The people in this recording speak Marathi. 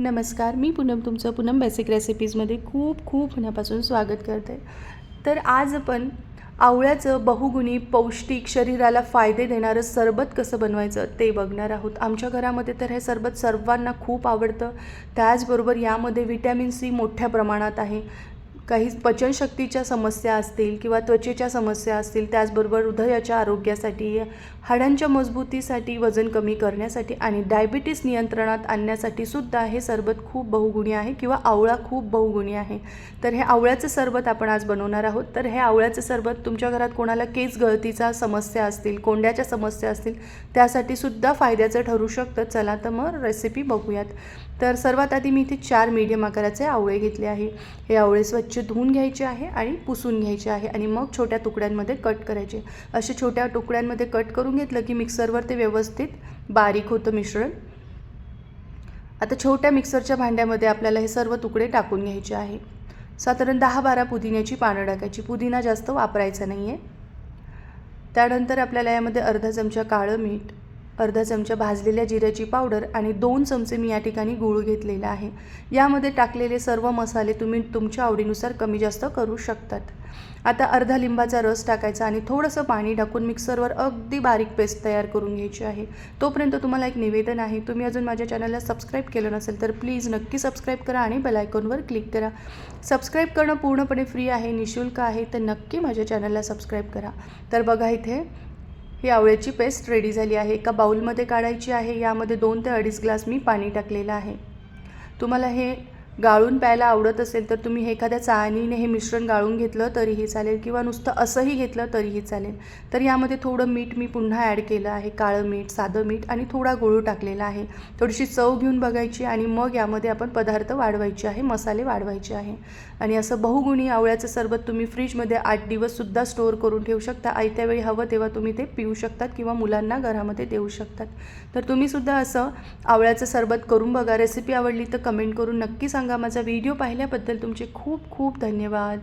नमस्कार मी पूनम तुमचं पूनम बेसिक रेसिपीजमध्ये खूप खूप मनापासून स्वागत करते. तर आज आपण आवळ्याचं बहुगुणी पौष्टिक शरीराला फायदे देणारं सरबत कसं बनवायचं ते बघणार आहोत. आमच्या घरामध्ये तर हे सरबत सर्वांना खूप आवडतं. त्याचबरोबर यामध्ये व्हिटॅमिन सी मोठ्या प्रमाणात आहे. काही पचनशक्तीच्या समस्या असतील किंवा त्वचेच्या समस्या असतील त्याचबरोबर हृदयाच्या आरोग्यासाठी हाडांच्या मजबूतीसाठी वजन कमी करण्यासाठी आणि डायबिटीस नियंत्रणात आणण्यासाठी सुद्धा हे सरबत खूप बहुगुणी आहे किंवा आवळा खूप बहुगुणी आहे. तर हे आवळ्याचं सरबत आपण आज बनवणार आहोत. तर हे आवळ्याचं सरबत तुमच्या घरात कोणाला केस गळतीचा समस्या असतील कोंड्याच्या समस्या असतील त्यासाठी सुद्धा फायद्याचं ठरू शकतं. चला तर मग रेसिपी बघूयात. तर सर्वात आधी मी इथे चार मीडियम आकाराचे आवळे घेतले आहे. हे आवळे स्वच्छ धुवून घ्यायचे आहे आणि पुसून घ्यायचे आहे आणि मग छोट्या तुकड्यांमध्ये कट करायचे. असे छोट्या तुकड्यांमध्ये कट करून घेतलं की मिक्सरवर ते व्यवस्थित बारीक होतं मिश्रण. आता छोट्या मिक्सरच्या भांड्यामध्ये आपल्याला हे सर्व तुकडे टाकून घ्यायचे आहे. साधारण दहा बारा पुदिन्याची पानं टाकायची. पुदिना जास्त वापरायचा नाही आहे त्यानंतर आपल्याला यामध्ये अर्धा चमचा काळं मीठ अर्धा चमचा भाजलेल्या जिऱ्याची पावडर आणि दोन चमचे मी या ठिकाणी गूळ घेतलेला आहे. यामध्ये टाकलेले सर्व मसाले तुम्ही तुमच्या आवडीनुसार कमी जास्त करू शकतात. आता अर्धा लिंबाचा रस टाकायचा आणि थोडंसं पाणी टाकून मिक्सरवर अगदी बारीक पेस्ट तयार करून घ्यायची आहे. तोपर्यंत तुम्हाला एक निवेदन आहे. तुम्ही अजून माझ्या चॅनलला सबस्क्राईब केलं नसेल तर प्लीज नक्की सबस्क्राईब करा आणि बेलायकॉनवर क्लिक करा. सबस्क्राईब करणं पूर्णपणे फ्री आहे निशुल्क आहे तर नक्की माझ्या चॅनलला सबस्क्राईब करा. तर बघा इथे ही आवळ्याची पेस्ट रेडी झाली आहे. एका बाऊलमध्ये काढायची आहे. यामध्ये दोन ते अडीच ग्लास मी पाणी टाकलेलं आहे. तुम्हाला हे गाळून प्यायला आवडत असेल तर तुम्ही हे एखाद्या चाळणीने हे मिश्रण गाळून घेतलं तरीही चालेल किंवा नुसतं असंही घेतलं तरीही चालेल. तर यामध्ये थोडं मीठ मी पुन्हा ॲड केलं आहे. काळं मीठ साधं मीठ आणि थोडा गुळू टाकलेला आहे. थोडीशी चव घेऊन बघायची आणि मग यामध्ये आपण पदार्थ वाढवायचे आहे मसाले वाढवायचे आहे. आणि असं बहुगुणी आवळ्याचं सरबत तुम्ही फ्रीजमध्ये आठ दिवससुद्धा स्टोअर करून ठेवू शकता. आयत्या वेळी हवं तेव्हा तुम्ही ते पिऊ शकतात किंवा मुलांना घरामध्ये देऊ शकतात. तर तुम्हीसुद्धा असं आवळ्याचं सरबत करून बघा. रेसिपी आवडली तर कमेंट करून नक्की सांगा. माझा व्हिडिओ पाहिल्याबद्दल तुमचे खूप खूप धन्यवाद.